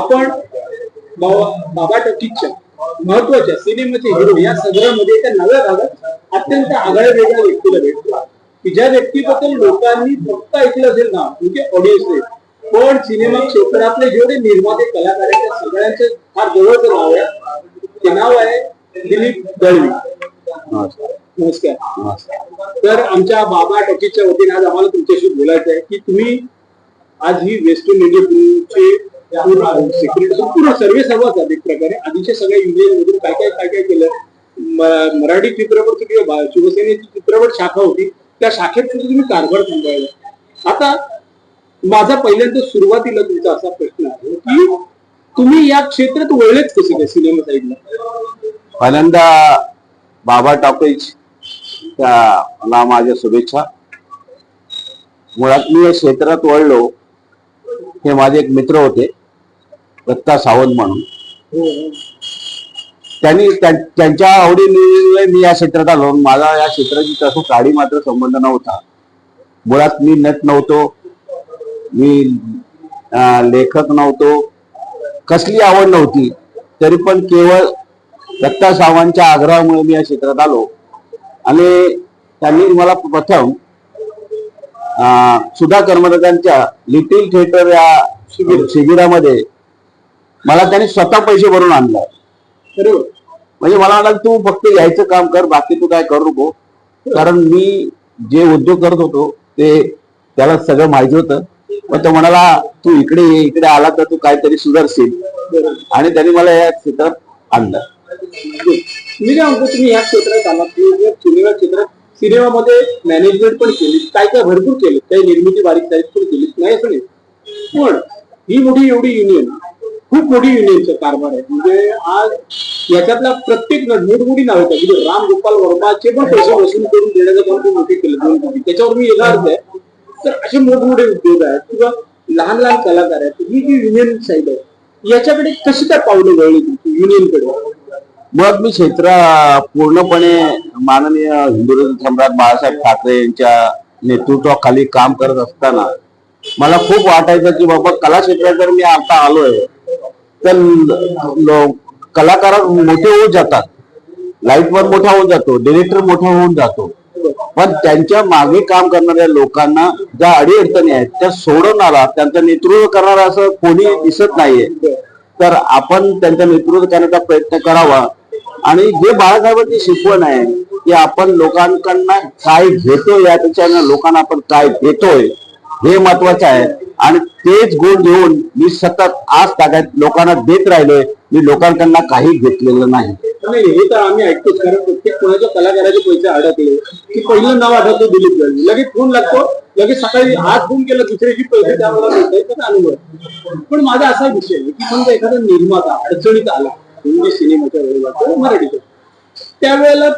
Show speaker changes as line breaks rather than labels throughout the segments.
आपण बाबा बाबा टॉकीजच्या महत्त्वाच्या सिनेमाचे हिरो या सगळ्यामध्ये एका नव्या भागात अत्यंत आगळ्या वेगळ्या व्यक्तीला भेटतो की ज्या व्यक्तीबद्दल लोकांनी फक्त ऐकलं असेल ना म्हणजे ऑडियन्स पण सिनेमा क्षेत्रातले जेवढे निर्माते कलाकार आहेत त्या सगळ्यांचे फार जवळचं नाव आहे. ते नाव आहे दिलीप दळवी. नमस्कार. तर आमच्या बाबा टॉकीजच्या वतीने आज आम्हाला तुमच्याशी बोलायचं आहे की तुम्ही आज ही वेस्ट इंडिया सिक्युरिटी संपूर्ण सर्वे सर्वात एक प्रकारे. आधीच्या सगळ्या इंडियन मधून काय काय काय काय केलं? मराठी चित्रपट किंवा शिवसेनेची चित्रपट शाखा होती त्या शाखेत तुम्ही कारभार सांभाळला आता माझा पहिल्यांदा सुरुवातीला तुमचा असा प्रश्न आहे की तुम्ही या क्षेत्रात वळलेच कसे काय सिनेमा साईडला
पहिल्यांदा बाबा टॉपेज त्या मला माझ्या शुभेच्छा. मुळात मी या क्षेत्रात वळलो हे माझे एक मित्र होते. दत्ता सावंत म्हणून. त्यांनी त्यां- त्यांच्या आवडीने मी या क्षेत्रात आलो. माझा या क्षेत्राची तसं काडी मात्र संबंध नव्हता. मुळात मी नट नव्हतो. मी लेखक नव्हतो. कसली आवड नव्हती. तरी पण केवळ दत्ता सावंतच्या आग्रहामुळे मी या क्षेत्रात आलो. आणि त्यांनी मला प्रथम सुधा कर्मदारांच्या लिटिल थिएटर या शिबिर शिबिरामध्ये मला त्यांनी स्वतः पैसे भरून आणलं. म्हणजे मला म्हणाल तू फक्त यायचं काम कर बाकी तू काय करू नको. कारण मी जे उद्योग करत होतो ते त्याला सगळं माहिती होतं. पण तो म्हणाला तू इकडे ये इकडे आला तर तू काहीतरी सुधारशील. आणि त्यांनी मला या क्षेत्रात आणलं.
मी काय म्हणतो तुम्ही या क्षेत्रात या सिनेमा क्षेत्रात सिनेमामध्ये मॅनेजमेंट पण केली काय काय भरपूर केली काही निर्मिती बारीक सारीक पण केली नाही असं नाही. पण ही मोठी एवढी युनियन खूप मोठी युनियनचा कारभार आहे. म्हणजे आज याच्यातला प्रत्येक नट मोठमोठी नाव येतात म्हणजे राम गोपाल वर्माचे पण पैसे वसूल करून देण्याचं काम खूप मोठे केलं. दोन कोटी. त्याच्यावर मी येणार आहे. तर असे मोठमोठे उद्योग आहेत किंवा लहान लहान कलाकार आहेत. ही जी युनियन साईड आहे याच्याकडे कशी काय पावलं वळली तुमची युनियनकडे?
मग मी क्षेत्र पूर्णपणे माननीय हिंदू सम्राट बाळासाहेब ठाकरे यांच्या नेतृत्वाखाली काम करत असताना मला खूप वाटायचं की बाबा कला क्षेत्रात जर मी आता आलोय तर कलाकार मोठे होत जातात. लाईटवर मोठा होऊन जातो. डिरेक्टर मोठा होऊन जातो. पण त्यांच्या मागे काम करणाऱ्या लोकांना ज्या अडीअडचणी आहेत त्या सोडवणारा त्यांचं नेतृत्व करणारा असं कोणी दिसत नाहीये. तर आपण त्यांचा नेतृत्व करण्याचा प्रयत्न करावा. आणि जे बाळासाहेबांची शिकवण आहे की आपण लोकांकडनं काय घेतो यापेक्षा ना लोकांना आपण काय देतोय हे महत्वाचं आहे. आणि तेच गुण घेऊन मी सतत आज तागात लोकांना देत राहिलोय मी लोकांकडनं काही घेतलेलं नाही.
हे तर आम्ही ऐकतोच. कारण प्रत्येक कोणाच्या कलाकाराचे पैसे अडकले की पहिलं नाव आठवतो दिलीप गांधी. लगेच फोन लागतो. लगेच सकाळी आज फोन केला दुसऱ्याची पैसे त्याला त्याचा अनुभव. पण माझा असा विषय आहे की समजा एखादा निर्माता अडचणीत आला हिंदी सिनेमाच्या वेळेला किंवा त्यावेळेला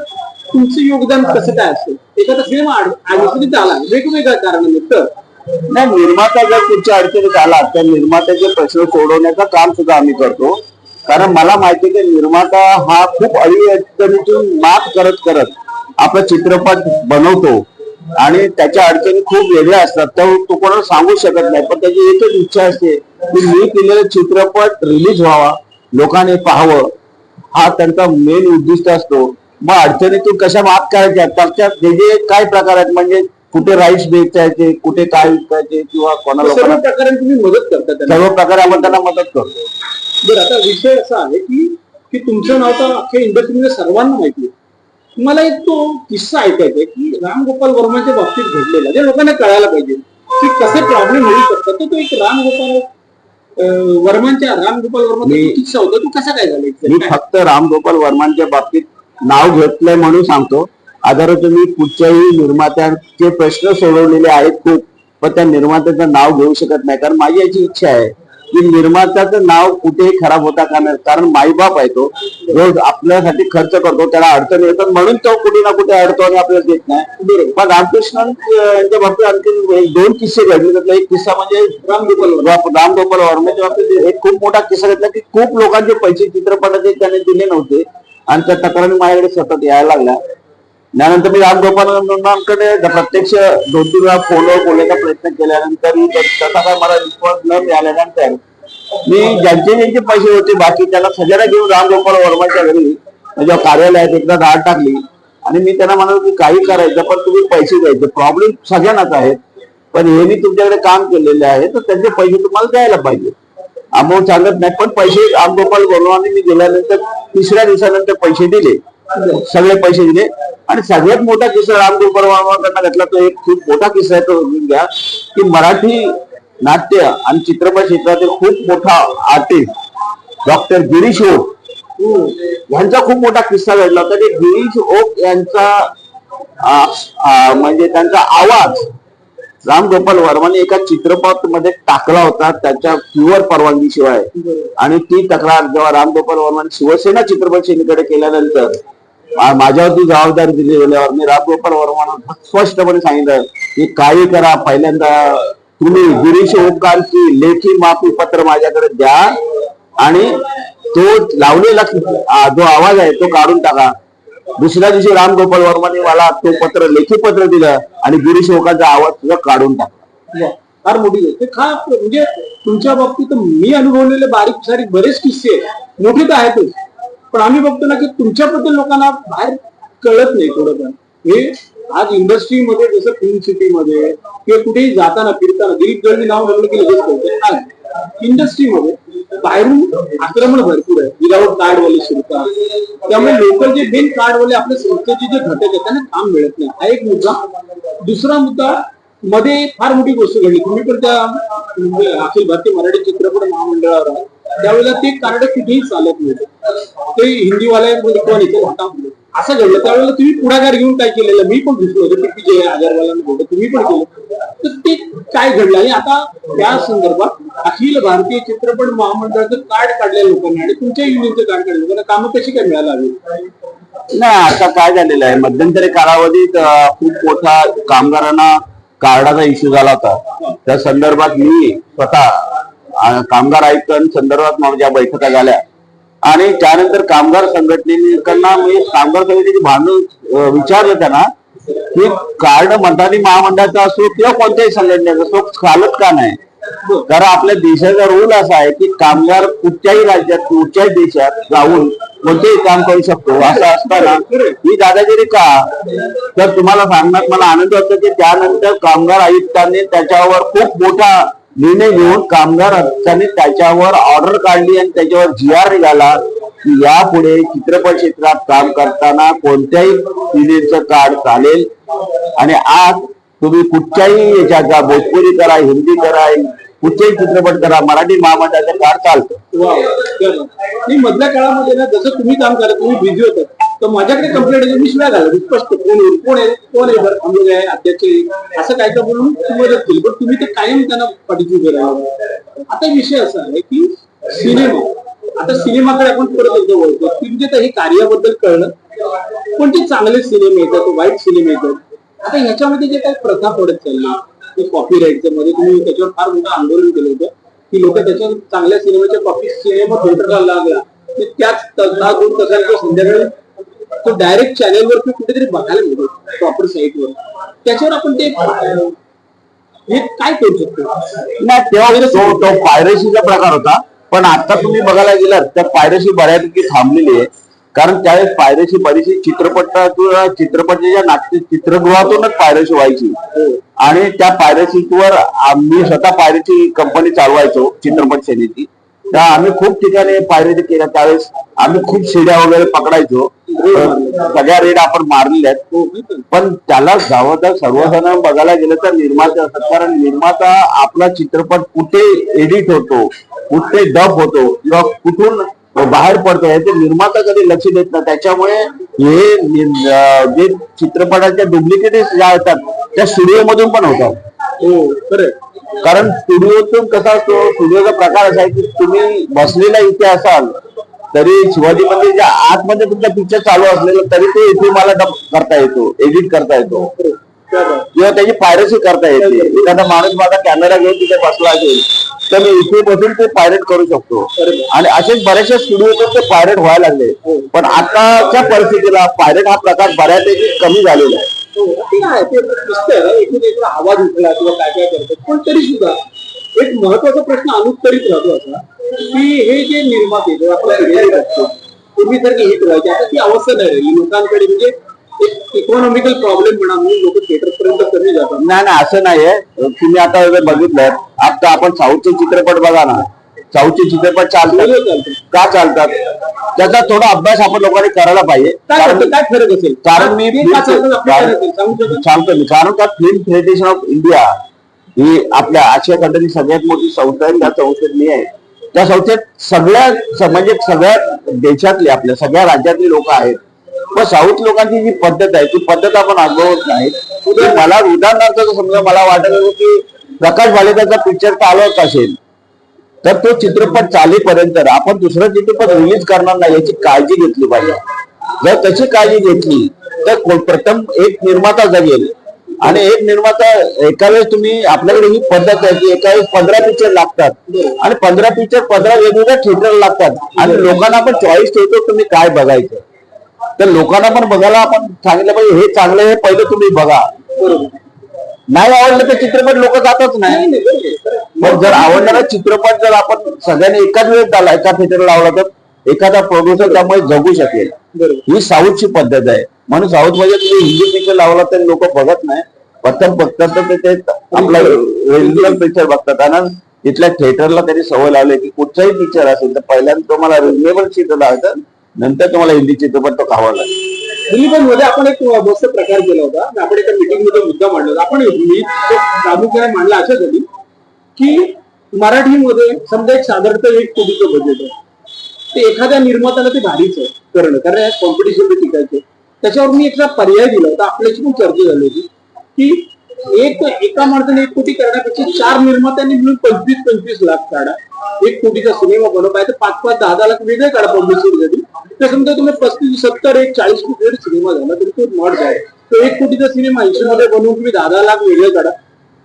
तुमचं योगदान कसं काय असेल? एखादा सिनेमा अडचणीत आला वेगवेगळ्या कारणाने तर
नाही निर्माता जर पुढच्या अडचणीत आला तर निर्मात्याचे प्रश्न सोडवण्याचं काम सुद्धा आम्ही करतो. कारण मला माहिती आहे की निर्माता हा खूप अडी अडचणीतून मात करत करत आपला चित्रपट बनवतो. आणि त्याच्या अडचणी खूप वेगळ्या असतात. तर तो कोणाला सांगू शकत नाही. पण त्याची एकच इच्छा असते की मी केलेला चित्रपट रिलीज व्हावा लोकांनी पाहावं. हा त्यांचा मेन उद्दिष्ट असतो. मग अडचणीतून कशा मात करायच्या? त्याच्यात जे जे काय प्रकार आहेत? म्हणजे कुठे राईट्स बेचायचे कुठे काय विकायचे किंवा कोणाला
सर्व प्रकारे तुम्ही मदत करता त्यांना.
सर्व प्रकारे आपण त्यांना मदत करतो.
बरं आता विषय असा आहे की की तुमचं नाव तर अख्ख्या इंडस्ट्रीमध्ये सर्वांना माहिती आहे. मला एक तो किस्सा ऐकायचा आहे की राम गोपाल वर्माच्या बाबतीत घडलेला जे लोकांना कळायला पाहिजे की कसे प्रॉब्लेम होऊ शकतात तर तो एक राम गोपाल वर्मांच्या राम गोपाल वर्माचा
मी-
जो किस्सा होता तो कसा काय झाला?
मी? फक्त राम गोपाल वर्मांच्या बाबतीत नाव घेतलंय म्हणून सांगतो. आधार तुम्ही कुठच्याही निर्मात्यांचे प्रश्न सोडवलेले आहेत खूप पण त्या निर्मात्याचं नाव घेऊ शकत नाही. कारण माझी याची इच्छा आहे की निर्मात्याचं नाव कुठेही खराब होता का नाही. कारण माईबाप आहे तो. रोज आपल्यासाठी खर्च करतो त्याला अडचण येतात. म्हणून तो कुठे ना कुठे अडतो आणि आपल्याला देत नाही. पण रामकृष्ण यांच्या बाबतीत आणखी एक दोन किस्से घडले. त्यातला एक किस्सा म्हणजे रामगोपाल रामगोपाल वर्माच्या बाबतीत एक खूप मोठा किस्सा घेतला की खूप लोकांचे पैसे चित्रपटाचे त्याने दिले नव्हते. आणि त्या तक्रारी माझ्याकडे सतत यायला लागल्या. त्यानंतर मी राम प्रत्यक्ष दोन तीन वेळा फोनवर बोलण्याचा प्रयत्न केल्यानंतर तसा काय मला रिस्पॉन्स न मिळाल्यानंतर मी ज्यांचे ज्यांचे पैसे होते बाकी त्याला सगळ्यांना घेऊन रामगोपाल वर्माच्या घरी म्हणजे कार्यालयात एकदा धाड टाकली. आणि मी त्यांना म्हणालो की काही करायचं पण तुम्ही पैसे द्यायचे. प्रॉब्लेम सगळ्यांनाच आहेत. पण हे मी तुमच्याकडे काम केलेले आहे तर त्यांचे पैसे तुम्हाला द्यायला पाहिजे. अमाऊंट सांगत नाही पण पैसे रामगोपाल वर्माने मी दिल्यानंतर तिसऱ्या दिवसानंतर पैसे दिले. सगळे पैसे दिले. आणि सगळ्यात मोठा किस्सा रामगोपाल वर्माकडनं घातला तो एक खूप मोठा किस्सा आहे तो समजून घ्या की मराठी नाट्य आणि चित्रपट क्षेत्रातील खूप मोठा आर्टिस्ट डॉक्टर गिरीश ओक. यांचा खूप मोठा किस्सा घडला होता की गिरीश ओक यांचा म्हणजे त्यांचा आवाज राम गोपाल वर्माने एका चित्रपटमध्ये टाकला होता त्याच्या प्युअर परवानगी शिवाय आणि ती तक्रार जेव्हा राम गोपाल वर्माने शिवसेना चित्रपट सेनेकडे केल्यानंतर माझ्यावरती जबाबदारी दिली गेल्यावर मी राम गोपाल स्पष्टपणे सांगितलं की काही करा. पहिल्यांदा तुम्ही गिरीश ओकांची लेखी माफी पत्र माझ्याकडे द्या आणि तो लावलेला जो आवाज आहे तो काढून टाका. दुसऱ्या दिवशी राम गोपाल वर्माने मला तो पत्र लेखी पत्र दिलं आणि गिरीश ओकांचा आवाज सुद्धा काढून टाकला.
फार मोठी ते का म्हणजे तुमच्या बाबतीत मी अनुभवलेले बारीक सारीक बरेच किस्से मोठे तर आहेतच. पण आम्ही बघतो ना की तुमच्याबद्दल लोकांना बाहेर कळत नाही थोडंफार. हे आज इंडस्ट्रीमध्ये जसं फिल्म सिटीमध्ये किंवा कुठेही जाताना फिरताना दिलीप गडवी नाव म्हणलं की लगेच कळतं आज इंडस्ट्रीमध्ये बाहेरून आक्रमण भरपूर आहे. विदाऊट कार्डवाले शिरतात त्यामुळे लोकल जे बिन कार्डवाले आपल्या संस्थेचे जे घटक आहेत त्यांना काम मिळत नाही. हा एक मुद्दा. दुसरा मुद्दा मध्ये फार मोठी गोष्ट घडली. तुम्ही पण त्या अखिल भारतीय मराठी चित्रपट महामंडळावर त्यावेळेला ते कार्ड कुठेही चालत नव्हते. ते हिंदीवाल्यांमध्ये इथे होता. असं घडलं. त्यावेळेला तुम्ही पुढाकार घेऊन काय केलेलं? मी पण घुसलो होतो की जे आजारवाल्यांना बोलतो तुम्ही पण केलं. तर ते काय घडलं? आणि आता त्या संदर्भात अखिल भारतीय चित्रपट महामंडळाचं कार्ड काढल्या लोकांना आणि तुमच्या युनियनचं कार्ड काढलं लोकांना कामं कशी काय मिळायला हवी
नाही आता काय झालेलं आहे? मध्यंतरी कालावधीत खूप मोठा कामगारांना कार्डाचा इश्यू झाला होता. त्या संदर्भात मी स्वतः अं, कामगार आयुक्तांसंदर्भात माझ्या बैठका झाल्या आणि त्यानंतर कामगार संघटनेकडनं मी कामगार संघटनेची भांडण विचारलं त्यांना की कार्ड मंत्रालय महामंडळाचं असो किंवा कोणत्याही संघटनेचं असो चालत का नाही? कारण आपल्या देशाचा रूल असा आहे की कामगार कुठच्याही राज्यात कुठच्याही देशात जाऊन कोणतेही काम करू शकतो असं असताना ही दादागिरी का? तर तुम्हाला सांगण्यात मला आनंद होतो की त्यानंतर कामगार आयुक्तांनी त्याच्यावर खूप मोठा निर्णय घेऊन कामगार आयुक्तांनी त्याच्यावर ऑर्डर काढली आणि त्याच्यावर जी आर निघाला की यापुढे चित्रपट क्षेत्रात काम करताना कोणत्याही युनियनचं कार्ड चालेल. आणि आज तुम्ही कुठच्याही याच्यात जा भोजपुरी करा हिंदी करा कुठच्याही चित्रपट करा मराठी महामंडळाचं कार चालतं.
मी मधल्या काळामध्ये ना जसं तुम्ही काम करा तुम्ही बिझी होता. तर माझ्याकडे कंप्लेंट मी शिवाय घालत स्पष्ट कोण येईल कोण आहे कोण आहे बरं आम्ही आहे अध्यक्ष आहे. असं काय का बोलून मदत केली. पण तुम्ही तर कायम त्यांना पाठीशी उभे आता विषय असा आहे की सिनेमा. आता सिनेमाकडे आपण परत एकदा वळतो. तुमचे तर हे कार्याबद्दल कळलं. कोणते चांगले सिनेमे येतात? वाईट सिनेमे येतात? आता याच्यामध्ये जे काही प्रथा पडत चालली की कॉपी राईटच्या मध्ये तुम्ही त्याच्यावर फार मोठं आंदोलन केलं होतं की लोक त्याच्यावर चांगल्या सिनेमाच्या कॉपी सिनेमा थिएटरला लागला. की त्याच तास दोन तासांच्या संध्याकाळी तो डायरेक्ट चॅनेलवर किंवा कुठेतरी बघायला मिळतो प्रॉपर साईटवर त्याच्यावर आपण ते हे काय करू शकतो?
नाही तेव्हा तो तो पायरसीचा प्रकार होता पण आता तुम्ही बघायला गेलात तर पायरसी बऱ्यापैकी थांबलेली आहे. कारण त्यावेळेस पायरसी बरीचशी चित्रपटातून चित्रपटाच्या नाट्य चित्रगृहातूनच पायरसी व्हायची. आणि त्या पायरसीवर आम्ही स्वतः पायरसी कंपनी चालवायचो चित्रपट सेनेची त्या आम्ही खूप ठिकाणी पायरसी केल्या त्यावेळेस आम्ही खूप शिड्या वगैरे पकडायचो. सगळ्या रेड आपण मारलेल्या आहेत.
हो.
पण. त्याला जवळजवळ सर्वजण बघायला गेलं तर निर्माते असतात. कारण निर्माता आपला चित्रपट कुठे एडिट होतो कुठे डब होतो किंवा कुठून बाहेर पडतो याचे निर्माता कधी लक्ष देत नाही. त्याच्यामुळे हे जे चित्रपटाच्या डुप्लिकेट ज्या येतात त्या स्टुडिओ मधून पण होतात.
हो
कारण स्टुडिओतून कसा असतो स्टुडिओचा प्रकार असा आहे की तुम्ही बसलेला इथे असाल तरी शिवाजी मंदिरच्या आतमध्ये तुमचा पिक्चर चालू असलेला तरी तो इथे मला डब करता येतो एडिट करता येतो.
बाबतीत.
किंवा त्याची पायरसी करता येते. एखादा माणूस माझा कॅमेरा घेऊन तिथे बसला असेल तर मी इथे बसून ते पायरेट करू शकतो. आणि असेच बऱ्याचशा स्टुडिओ ते पायरेट व्हायला लागले. पण आताच्या परिस्थितीला पायरेट हा प्रकार बऱ्यापैकी कमी झालेला आहे.
हो, ते आहे एकूण एक आवाज उठला किंवा काय काय करतात पण तरी सुद्धा एक महत्त्वाचा प्रश्न अनुत्तरित राहतो असा की हे जे निर्माते आपल्या आपण सिरियल बघतो राहायचे आता ती अवस्था नाही राहिली. लोकांकडे म्हणजे एक इकॉनॉमिकल प्रॉब्लेम म्हणा म्हणून लोक थिएटर पर्यंत कमी जातात?
नाही नाही असं नाहीये. तुम्ही आता जर बघितलं आता आपण साऊथचे चित्रपट बघा ना. साऊथचे चित्रपट चालतात. का चालतात? त्याचा थोडा अभ्यास आपण लोकांनी करायला पाहिजे.
काय
कारण
वाटतं? काय फरक असेल?
कारण मी? सांगतो मी. कारण का फिल्म फेडरेशन ऑफ इंडिया ही आपल्या आशिया खंडातली सगळ्यात मोठी संस्था आहे. त्या संस्थेत मी आहे. त्या संस्थेत सगळ्या म्हणजे सगळ्या देशातले आपल्या सगळ्या राज्यातली लोक आहेत. मग साऊथ लोकांची जी पद्धत आहे ती पद्धत आपण अनुभवत नाही. म्हणजे मला उदाहरणार्थ समजा मला वाटत होतं की प्रकाश भालेकरचा पिक्चर चालवत असेल तर तो चित्रपट चालेपर्यंत आपण दुसरा चित्रपट रिलीज करणार नाही याची काळजी घेतली पाहिजे. जर तशी काळजी घेतली तर प्रथम एक निर्माता जगेल. आणि एक निर्माता एका वेळेस तुम्ही आपल्याकडे ही पद्धत आहे की एका वेळेस पंधरा पिक्चर लागतात. आणि पंधरा पिक्चर पंधरा वेगवेगळ्या थिएटर लागतात. आणि लोकांना आपण चॉईस ठेवतो तुम्ही काय बघायचं. तर लोकांना पण बघायला आपण सांगितलं पाहिजे हे चांगलं आहे पहिलं तुम्ही बघा. नाही आवडलं तर चित्रपट लोक जातच नाही. पण जर आवडणारा चित्रपट जर आपण सगळ्यांनी एकाच वेळेस झाला एका थिएटर लावला तर एखादा प्रोड्युसर त्यामुळे जगू शकेल. ही साऊथची पद्धत आहे. म्हणून साऊथमध्ये तुम्ही हिंदी पिक्चर लावला तर लोक बघत नाही. प्रथम बघतात तर ते आपला रेग्युलर पिक्चर बघतात. आणि तिथल्या थिएटरला त्यांनी सवय लावली की कुठचाही पिक्चर असेल तर पहिल्यांदा तुम्हाला रिजनेबल चित्र लावायचं. नंतर तुम्हाला हिंदी चित्रपट तो खावा लागेल.
मध्ये आपण एक मस्त प्रकार केला होता. आणि आपण एका मीटिंगमध्ये मुद्दा मांडला होता. आपण मी प्रामुख्याने मांडला अशा झाली की मराठीमध्ये समजा एक साधारणतः एक कोटीचं बजेट आहे. ते एखाद्या निर्मात्याला ते भारीच आहे करणं कारण कॉम्पिटिशन टिकायचं त्याच्यावर मी एकदा पर्याय दिला होता. आपल्याची पण चर्चा झाली होती की एक एका माणसाने एक कोटी करण्यापेक्षा चार निर्मात्यांनी मिळून पंचवीस पंचवीस लाख काढा. एक कोटीचा सिनेमा बनवता तर पाच पाच दहा दहा लाख वेगळे काढा पब्लिसिटीसाठी तर समजा तुम्ही पस्तीस सत्तर एक चाळीस कोटी जरी सिनेमा झाला तरी तो मॉड आहे तो एक कोटीचा सिनेमा ऐंशी मध्ये बनवून तुम्ही दहा दहा लाख वेगळे काढा.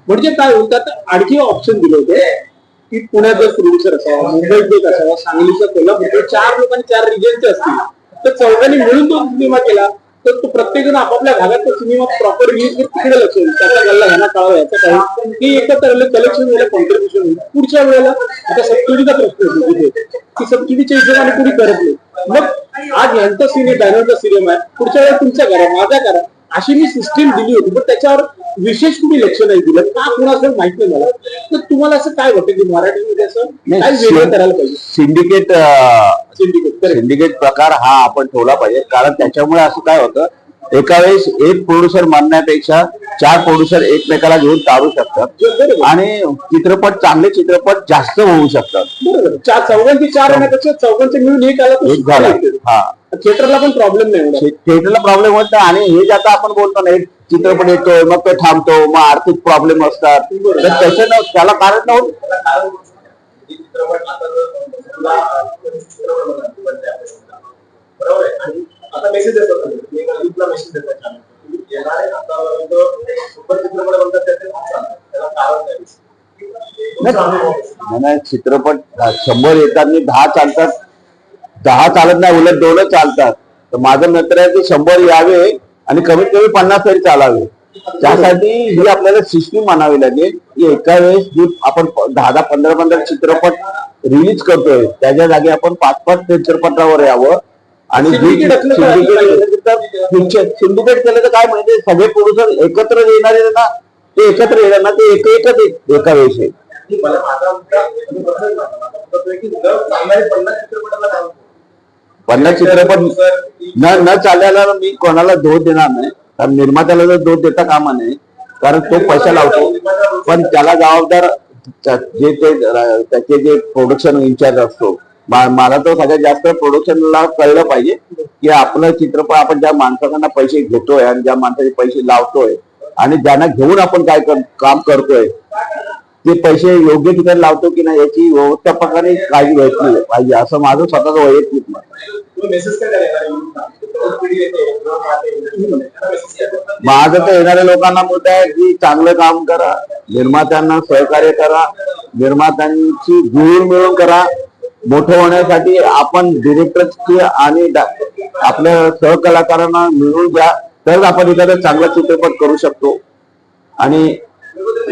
म्हणजे काय होईल त्यात आणखी ऑप्शन दिले होते. की पुण्यात जर प्रोड्युसर असावा मुंबईत एक असावा सांगलीचा कोल्हापूर चार लोकांनी चार रिजनचे असतील. तर चौघांनी मिळून तो सिनेमा केला. तर तो प्रत्येकजण आपापल्या भागात सिनेमा प्रॉपर रिलीज तिकडे लक्ष देईल. त्याचा गल्ला ह्यांना काळा याचा काही. की एकत्र कलेक्शन वेळेला कॉन्ट्रीब्युशन होईल पुढच्या वेळेला आता सबसिडीचा प्रश्न येतो तिथे की सबसिडीच्या हिशोबाने कुणी करत नाही. मग आज यांचा सिने बॅनरचा सिनेमा आहे. पुढच्या वेळेला तुमच्या घरा माझ्या करा अशी मी सिस्टीम दिली होती पण त्याच्यावर विशेष तुम्ही लक्ष नाही दिलं. का कुणाचं माहीत नाही मला तर तुम्हाला असं काय वाटतं की मराठीमध्ये असं काय वेगळं करायला पाहिजे?
सिंडिकेट
सिंडिकेट
सिंडिकेट प्रकार हा आपण ठेवला पाहिजे. कारण त्याच्यामुळे असं काय होतं एका वेळेस एक प्रोड्युसर मानण्यापेक्षा चार प्रोड्युसर एकमेकाला घेऊन चालू शकतात. आणि चित्रपट चांगले चित्रपट जास्त होऊ शकतात.
बरोबर. चार चौघांची चार होण्यापेक्षा चौघांचे मिळून एक आला तर
एक झाला. हा.
थिएटरला पण प्रॉब्लेम नाही
थिएटरला प्रॉब्लेम होत नाही. आणि हे जे आता आपण बोलतो ना एक चित्रपट येतोय मग तो थांबतो मग आर्थिक प्रॉब्लेम असतात. तर त्याच्यानं त्याला कारण नव्हतं?
चित्रपट बरोबर आहे. आणि आता मेसेज येतात तुम्ही यूथला मेसेज देतात channel. तुम्ही येणारे आतापर्यंत सुपर चित्रपट बनतात त्याचे त्याला कारण नाही.
नाही, नाही, चित्रपट शंभर येतात आणि दहा चालतात. दहा चालत नाही उलट दोनच चालतात. तर माझं मित्र आहे की शंभर यावे आणि कमीत कमी पन्नास तरी चालावे. त्यासाठी ही आपल्याला सिस्टीम आणावी लागेल की एका वेळेस जी आपण प- दहा दहा पंधरा पंधरा चित्रपट रिलीज करतोय त्याच्या जागी आपण पाच पाच चित्रपटावर यावं. आणि सिंडिकेट केलं तर काय माहितीये सगळे प्रोड्युसर एकत्र येणारे ना? ते एकत्र येणार ना? ते एक एकच एक- वेळेस. आहे
पन्नास
चित्रपट न न चालल्याला मी कोणाला दोष देणार नाही. कारण निर्मात्याला जर दोष देता कामा नाही कारण तो पैसा लावतो. पण त्याला जबाबदार जे ते त्याचे जे प्रोडक्शन इन्चार्ज असतो मला तर सगळ्यात जास्त प्रोडक्शनला कळलं पाहिजे की आपलं चित्रपट आपण ज्या माणसांना पैसे घेतोय आणि ज्या माणसाचे पैसे लावतोय आणि ज्यांना घेऊन आपण काय कर- काम करतोय ते पैसे योग्य ठिकाणी लावतो की नाही याची व्यवस्थापकाने काळजी घेतली पाहिजे. असं माझं स्वतःचं वैयक्तिक मत? माझं तर येणाऱ्या लोकांना मत आहे की चांगलं काम करा निर्मात्यांना सहकार्य करा निर्मात्यांची जुळून मिळून करा मोठं होण्यासाठी आपण डिरेक्टर आणि आपल्या सहकलाकारांना मिळून द्या. तरच आपण एखादा चांगला चित्रपट करू शकतो. आणि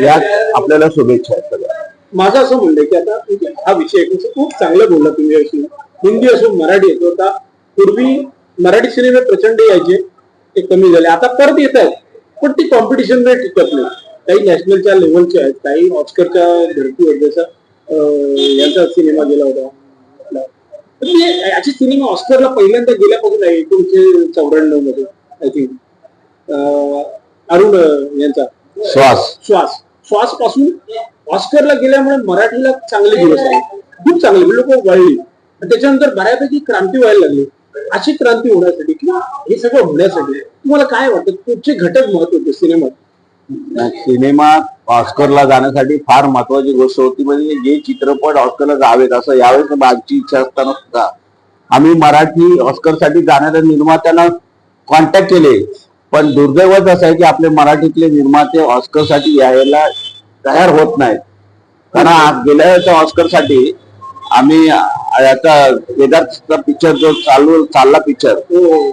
यात आपल्याला शुभेच्छा आहेत सगळ्या.
माझं असं म्हणणं की आता म्हणजे हा विषय खूप चांगलं बोलला तुम्ही अशी हिंदी असो मराठी असो आता पूर्वी मराठी सिनेमे प्रचंड यायचे. ते कमी झाले. आता परत येत आहेत. पण ती कॉम्पिटिशन रेट टिकत नाही. काही नॅशनलच्या लेवलचे आहेत. काही ऑस्करच्या धर्तीवर जसं यांचा सिनेमा गेला होता. म्हणजे याची सिनेमा ऑस्करला पहिल्यांदा गेल्यापासून आहे एकोणीशे चौऱ्याण्णवमध्ये आय थिंक अरुण यांचा.
श्वास.
श्वास. श्वासपासून ऑस्करला गेल्यामुळे मराठीला चांगले दिवस आले. खूप चांगले लोक वळली. त्याच्यानंतर बऱ्यापैकी क्रांती व्हायला लागली. अशी क्रांती होण्यासाठी किंवा हे सगळं होण्यासाठी तुम्हाला काय वाटतं? कुठचे घटक महत्त्वाचे सिनेमात?
सिनेमा ऑस्करला जाण्यासाठी फार महत्वाची गोष्ट होती म्हणजे जे चित्रपट ऑस्करला जावेत असं यावेळेस माझी इच्छा असताना सुद्धा. आम्ही मराठी ऑस्करसाठी जाणाऱ्या निर्मात्यांना कॉन्टॅक्ट केले. पण दुर्दैवच असं आहे की आपले मराठीतले निर्माते ऑस्करसाठी यायला तयार होत नाहीत. कारण गेल्या वेळेच्या ऑस्करसाठी आम्ही आता केदारचा पिक्चर जो चालू चालला पिक्चर
हो.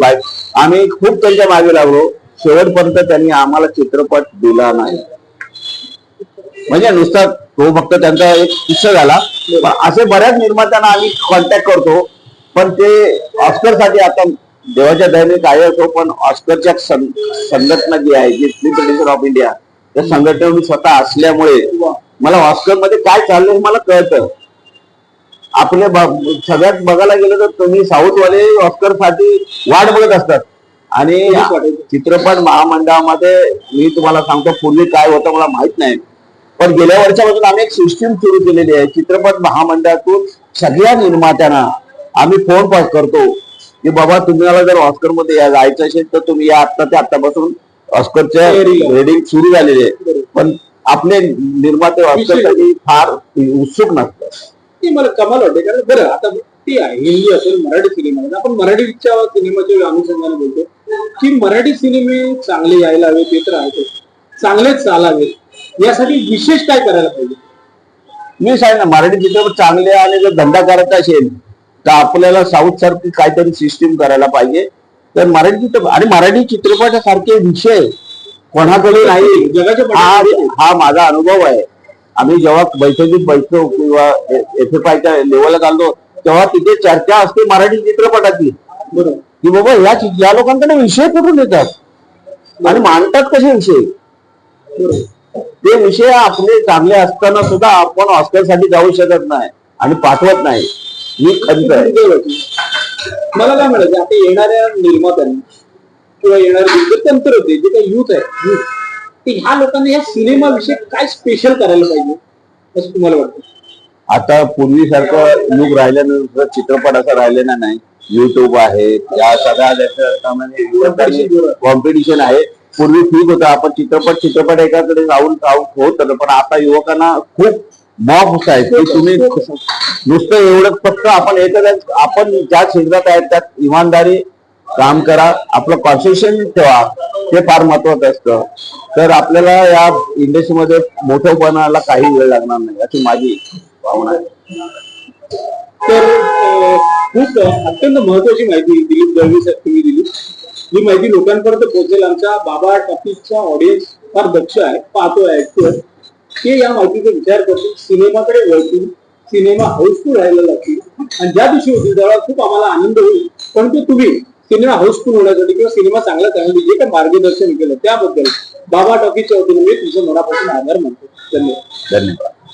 बाय- आम्ही खूप त्यांच्या मागे लागलो. शेवटपर्यंत त्यांनी आम्हाला चित्रपट दिला नाही. म्हणजे नुसता तो फक्त त्यांचा एक किस्सा झाला. पण असे बऱ्याच निर्मात्यांना आम्ही कॉन्टॅक्ट करतो. पण ते ऑस्करसाठी आता देवाच्या दयाने काय असो पण ऑस्करच्या संघटना जी आहे जी फिल्म प्रोड्युसर ऑफ इंडिया त्या संघटनेवर मी स्वतः असल्यामुळे मला ऑस्करमध्ये काय चाललंय हे मला कळतं. आपले सगळ्यात बघायला गेलं तर तुम्ही साऊथ वाले ऑस्करसाठी वाट बघत असतात. आणि. चित्रपट महामंडळामध्ये मी तुम्हाला सांगतो पूर्वी काय होतं मला माहीत नाही. पण गेल्या वर्षापासून आम्ही एक सिस्टीम सुरू केलेली आहे. चित्रपट महामंडळातून सगळ्या निर्मात्यांना आम्ही फोन पास करतो की बाबा तुम्हाला जर ऑस्करमध्ये या- जायचं असेल तर तुम्ही या. आता ते आतापासून ऑस्करच्या रेडिंग सुरू झालेली आहे. पण आपले निर्माते ऑस्करसाठी फार उत्सुक नसतात.
ते मला कमाल वाटते. कारण बरं आता ती आहे हिंदी असेल मराठी सिनेमा असेल. आपण मराठीच्या सिनेमाच्या अनुषंगाने बोलतो. की मराठी सिनेमे चांगले यायला हवे ते तर आहे चांगलेच चालावेत. यासाठी विशेष काय करायला पाहिजे?
मी सांग ना मराठी चित्रपट चांगले आणि जर धंदा करायचा असेल तर आपल्याला साऊथ सारखी काहीतरी सिस्टीम करायला पाहिजे. तर मराठी चित्रपट आणि मराठी चित्रपटासारखे विषय कोणाकडे नाही.
जगाच्या
हा हा माझा अनुभव आहे. आम्ही जेव्हा बैठकीत बसतो किंवा एफ एफ आयच्या लेवलला चालतो तेव्हा तिथे चर्चा असते मराठी चित्रपटाची.
बरोबर.
की बाबा या या लोकांकडे विषय कुठून येतात? आणि मांडतात कसे विषय? ते विषय आपले चांगले असताना सुद्धा आपण ऑस्करसाठी जाऊ शकत नाही आणि पाठवत नाही. ही खंत आहे.
मला काय म्हणायचं आता येणाऱ्या निर्मात्यांनी किंवा येणारे जे तंत्र होते जे काही युथ आहे youth, ते ह्या लोकांनी या सिनेमाविषयी काय स्पेशल करायला पाहिजे असं तुम्हाला वाटतं?
आता पूर्वीसारखं युग राहिल्यानंतर चित्रपट असं राहिलेला नाही युट्यूब आहे या सगळ्या कॉम्पिटिशन आहे. पूर्वी ठीक होतं. आपण चित्रपट चित्रपट एकाकडे जाऊन राहून होत पण आता युवकांना खूप मॉब आहे. की तुम्ही नुसतं एवढं फक्त आपण एकच आपण ज्या क्षेत्रात आहेत त्यात इमानदारी काम करा. आपलं कॉन्सेशन ठेवा. ते फार महत्वाचं असतं. तर आपल्याला या इंडस्ट्रीमध्ये मोठेपणाला काही वेळ लागणार नाही अशी माझी भावना आहे.
तर खूप अत्यंत महत्वाची माहिती दिलीप दळवी साहेब तुम्ही दिली ही माहिती लोकांपर्यंत पोहोचेल. आमच्या बाबा टॉपिकचा ऑडियन्स फार दक्ष आहे पाहतोय ऐकतोय. ते या माहितीचा विचार करतील सिनेमाकडे वळतील सिनेमा हाऊसफुल राहायला लागतील आणि ज्या दिवशी होतील त्यावेळेला खूप आम्हाला आनंद होईल. पण ते तुम्ही सिनेमा हाऊसफुल होण्यासाठी किंवा सिनेमा चांगला करण्यासाठी जे काही मार्गदर्शन केलं त्याबद्दल बाबा टॉकीच्या वतीने मी तुमचं मनापासून आभार मानतो. धन्यवाद.
धन्यवाद.